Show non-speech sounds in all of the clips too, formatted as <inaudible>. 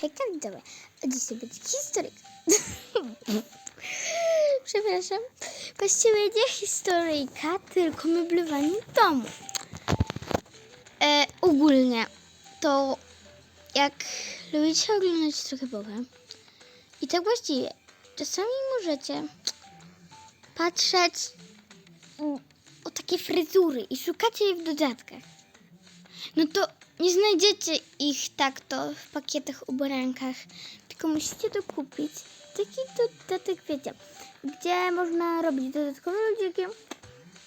Hejka, widzowie. A dzisiaj <laughs> będzie historyjka. Przepraszam. Właściwie nie historyjka, tylko meblowanie domu. E, ogólnie to jak lubicie oglądać trochę Boga i tak właściwie czasami możecie patrzeć o takie fryzury i szukacie je w dodatkach. No to nie znajdziecie ich tak to w pakietach ubrankach, tylko musicie to kupić. Taki dodatek, wiecie, gdzie można robić dodatkowe ludziki.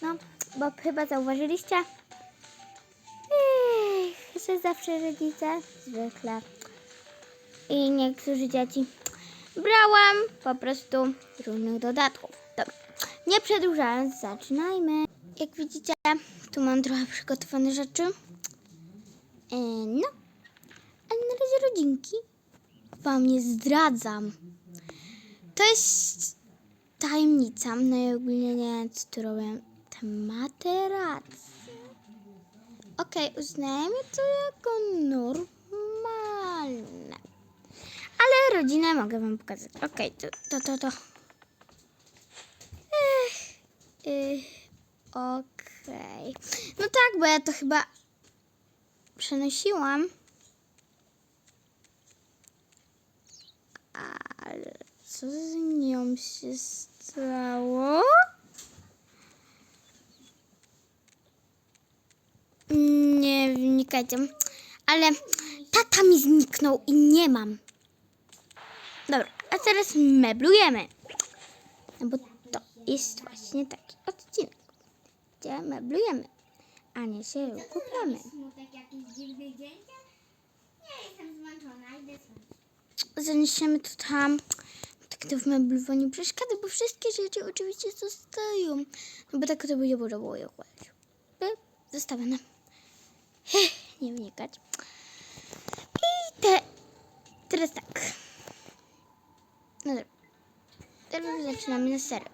No, bo chyba zauważyliście, Ech, że zawsze rodzice, zwykle, i niektórzy dzieci brałam po prostu różnych dodatków. Dobra, nie przedłużając, zaczynajmy. Jak widzicie, tu mam trochę przygotowane rzeczy. E, no, ale na razie rodzinki wam nie zdradzam. To jest tajemnica, no i ogólnie nie co tu robię. Te materacje. Okej, uznajemy to jako normalne. Ale rodzinę mogę wam pokazać. Okej, to, to, to, to. Ech, ych, Okej. No tak, bo ja to chyba przenosiłam. Ale co z nią się stało? Nie wnikajcie. Ale tata mi zniknął i nie mam. Dobra, a teraz meblujemy. No bo to jest właśnie taki odcinek, gdzie meblujemy, a nie się kupiamy. Smutek jakiś dziwny dzień? Nie jestem zmęczona, idę spać. Zaniesiemy to tam. Tak to w meblowaniu przeszkadza, bo wszystkie rzeczy oczywiście zostają. No bo tak to by nie można było je układać. Zostawione. Nie wnikać. I te... Teraz tak. No dobra. Teraz zaczynamy na serio.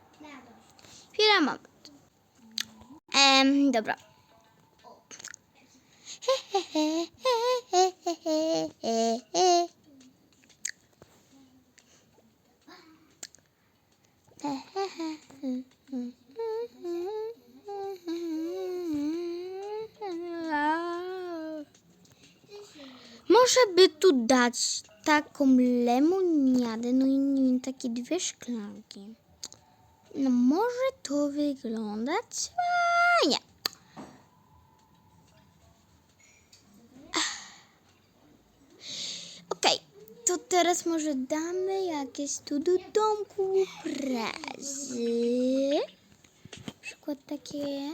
Chwila, moment. Em, dobra. Może by tu dać taką lemoniadę, no i nie wiem, takie dwie szklanki. No może to wyglądać fajnie. To teraz może damy jakieś tu do domku prezy. Na przykład takie.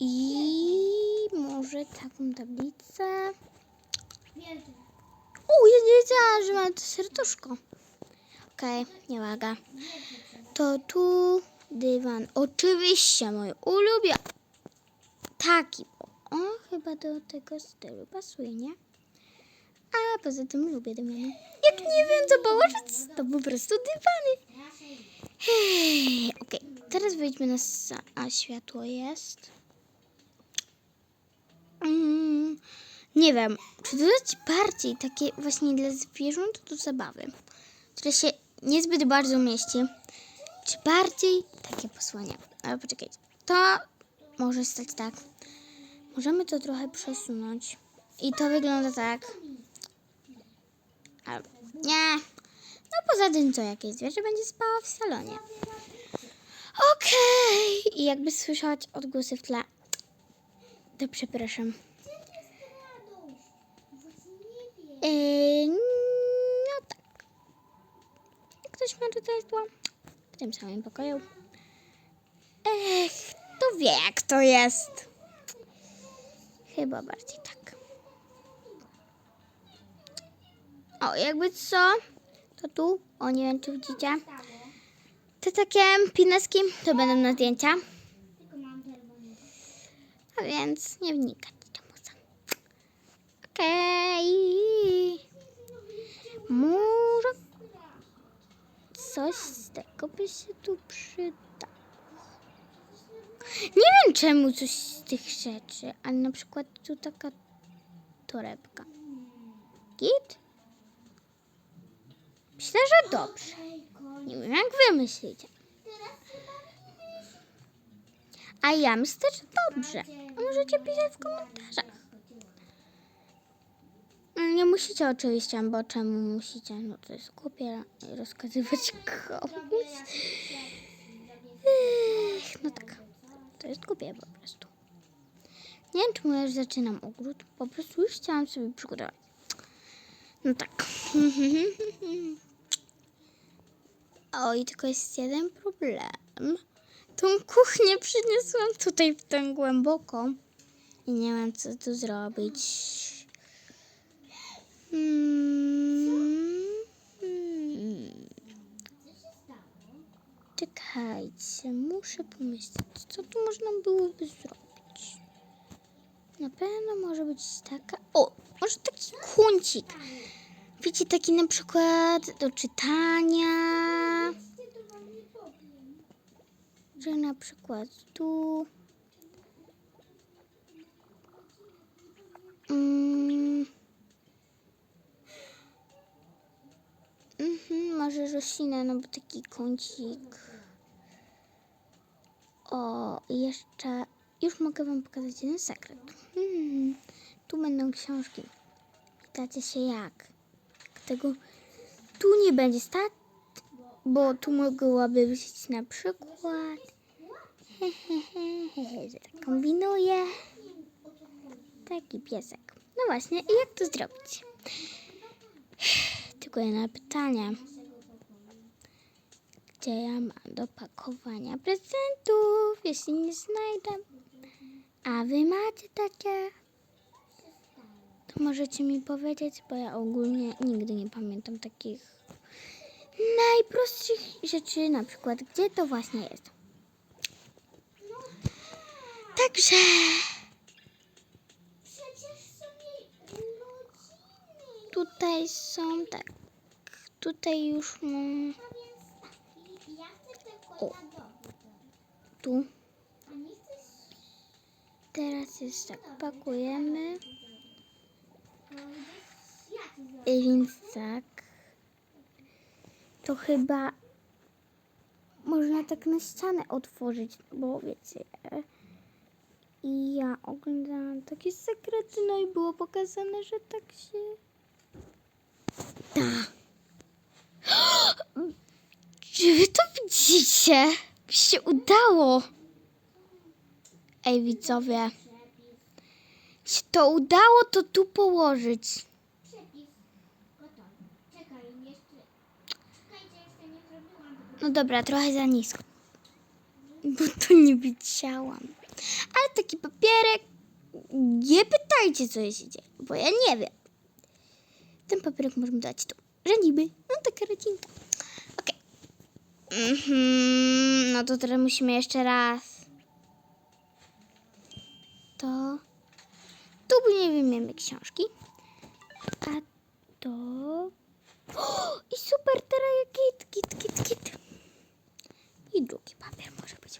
I może taką tablicę. O, ja nie wiedziałam, że mam to serduszko. Okej, nie waga. To tu dywan. Oczywiście mój ulubiony. Taki. On chyba do tego stylu pasuje, nie? A poza tym lubię dywany. Jak nie wiem co położyć, to po prostu dywany. Hej, Okej, teraz wejdźmy na A światło jest. Mm, nie wiem, czy dodać bardziej takie właśnie dla zwierząt do zabawy, które się niezbyt bardzo mieści, czy bardziej takie posłania. Ale poczekajcie, to może stać tak. Możemy to trochę przesunąć i to wygląda tak. Ale nie. No poza tym co, jakieś zwierzę będzie spało w salonie. Okej. I jakby słyszeć odgłosy w tle, to przepraszam. Yy, no tak. Ktoś ma tutaj zło w tym samym pokoju. Ech, to wie jak to jest. Chyba bardziej O, jakby co, to tu, o nie wiem czy widzicie, te takie pineski to będą na zdjęcia, a więc nie wnikać czemu sam. Okej. Może coś z tego by się tu przydało. Nie wiem czemu coś z tych rzeczy, ale na przykład tu taka torebka. Git? Myślę, że dobrze. Nie wiem, jak wy myślicie. A ja myślę, że dobrze. Możecie pisać w komentarzach. No, Nie musicie oczywiście, bo czemu musicie? No to jest głupie rozkazywać komuś. Ech, no tak. To jest głupie po prostu. Nie wiem, czemu ja już zaczynam ogród. Po prostu już chciałam sobie przygotować. No tak. <laughs> Oj, tylko jest jeden problem. Tą kuchnię przyniosłam tutaj w tę głęboką. I nie wiem, co tu zrobić. Hmm. Hmm. Czekajcie, muszę pomyśleć, co tu można byłoby zrobić. Na pewno może być taka. O, może taki kuncik. Wiecie, taki na przykład do czytania. Że na przykład tu. Mm. Mhm, może roślinę, no bo taki kącik. O, jeszcze. Już mogę Wam pokazać jeden sekret. Hmm, tu będą książki. Pytacie się jak? Tego tu nie będzie stać, bo tu mogłaby być na przykład. Hehehe, że tak kombinuję. Taki piesek. No właśnie, i jak to zrobić? Tylko jedno pytanie. Gdzie ja mam do pakowania prezentów, jeśli nie znajdę? A wy macie takie? To możecie mi powiedzieć, bo ja ogólnie nigdy nie pamiętam takich najprostszych rzeczy, na przykład gdzie to właśnie jest. Także tutaj są tak. Tutaj już mam O. tu. Teraz jest tak, pakujemy. No, wiesz, ja ci zrobię. I Więc tak. To chyba można tak na ścianę otworzyć, bo wiecie. I ja oglądałam takie sekrety, no i było pokazane, że tak się da. <gasps> Czy wy to widzicie? Mi się udało. Ej, widzowie. Się to udało to tu położyć. Przepis. Czekaj, jeszcze... Jeszcze nie zrobiłam. No dobra, trochę za nisko. Bo to nie widziałam. Ale taki papierek. Nie pytajcie, co się dzieje, bo ja nie wiem. Ten papierek możemy dać tu. Że niby. No taka rodzinka. Okej. Mhm. No to teraz musimy jeszcze raz. To. Tu nie wyjmiemy książki. A to. O, I super, teraz git, git, git, git. I drugi papier może być.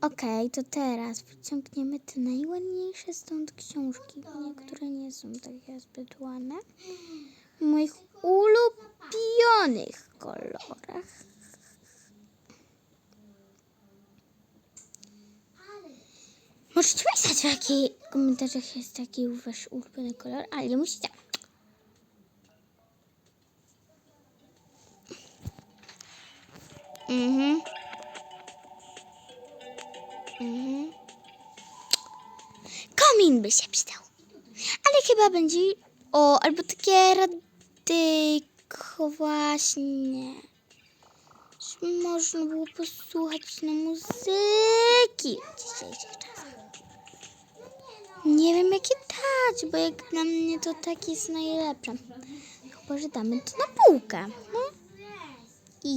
Okej, to teraz wyciągniemy te najładniejsze stąd książki. Niektóre nie są takie zbyt ładne. W moich ulubionych kolorach. Możecie pisać w jakich komentarzach jest taki wasz ulubiony kolor, ale nie musicie. Mhm. Mhm. Komin by się przydał. Ale chyba będzie. O, albo takie radyjko właśnie. Żeby można było posłuchać na muzyki. Nie wiem jakie dać, bo jak dla mnie to tak jest najlepsze. Chyba, że damy to na półkę. No. I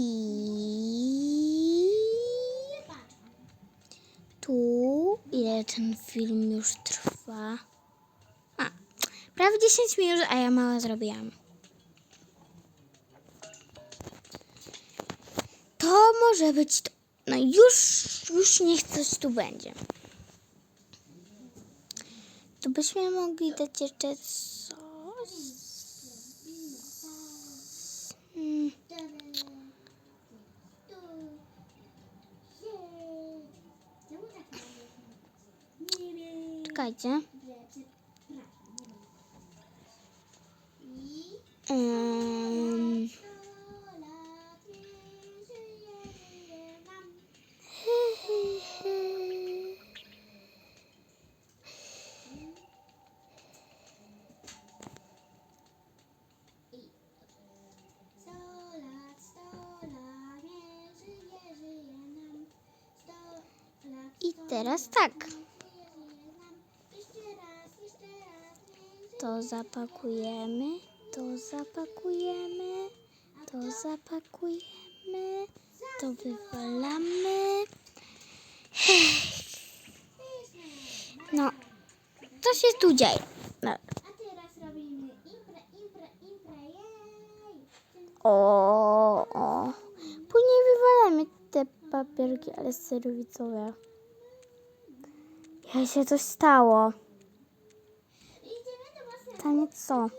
tu ile ten film już trwa? A, prawie 10 minut, a ja mało zrobiłam. To może być to. No już, już niech coś tu będzie to byśmy mogli dać jeszcze coś. Hmm. Czekajcie. Raz, niech To zapakujemy, to zapakujemy, to zapakujemy, to wywalamy. No, co się tu dzieje? No. Teraz! O, o. Później wywalamy te papierki, ale serwicowe. Ja się coś stało. Tanie co?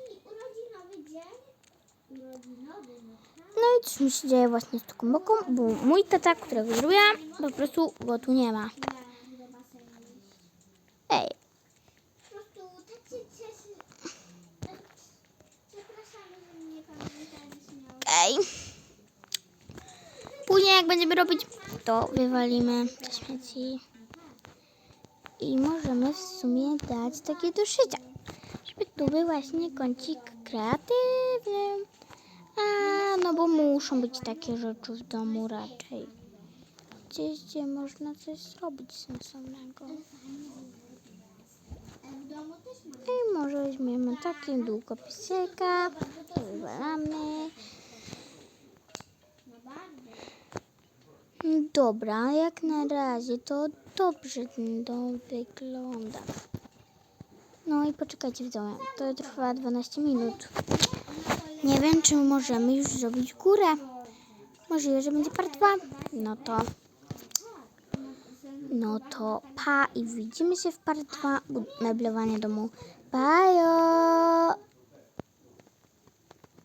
No i coś mi się dzieje właśnie z taką boką, bo mój tata, którego zrobiłam, po prostu go tu nie ma. Ej, ej. Później jak będziemy robić, to wywalimy te śmieci. I możemy w sumie dać takie do szycia. Żeby tu był właśnie kącik kreatywny. A, no bo muszą być takie rzeczy w domu raczej. Gdzieś, gdzie można coś zrobić sensownego. I może weźmiemy taki długopiseka, wywalamy. No bardzo. Dobra, jak na razie to dobrze to wygląda. No i poczekajcie w domu, to trwa 12 minut. Nie wiem, czy możemy już zrobić górę. Możliwe, że będzie part 2. No to, no to pa i widzimy się w part 2 meblowania domu. Bajo!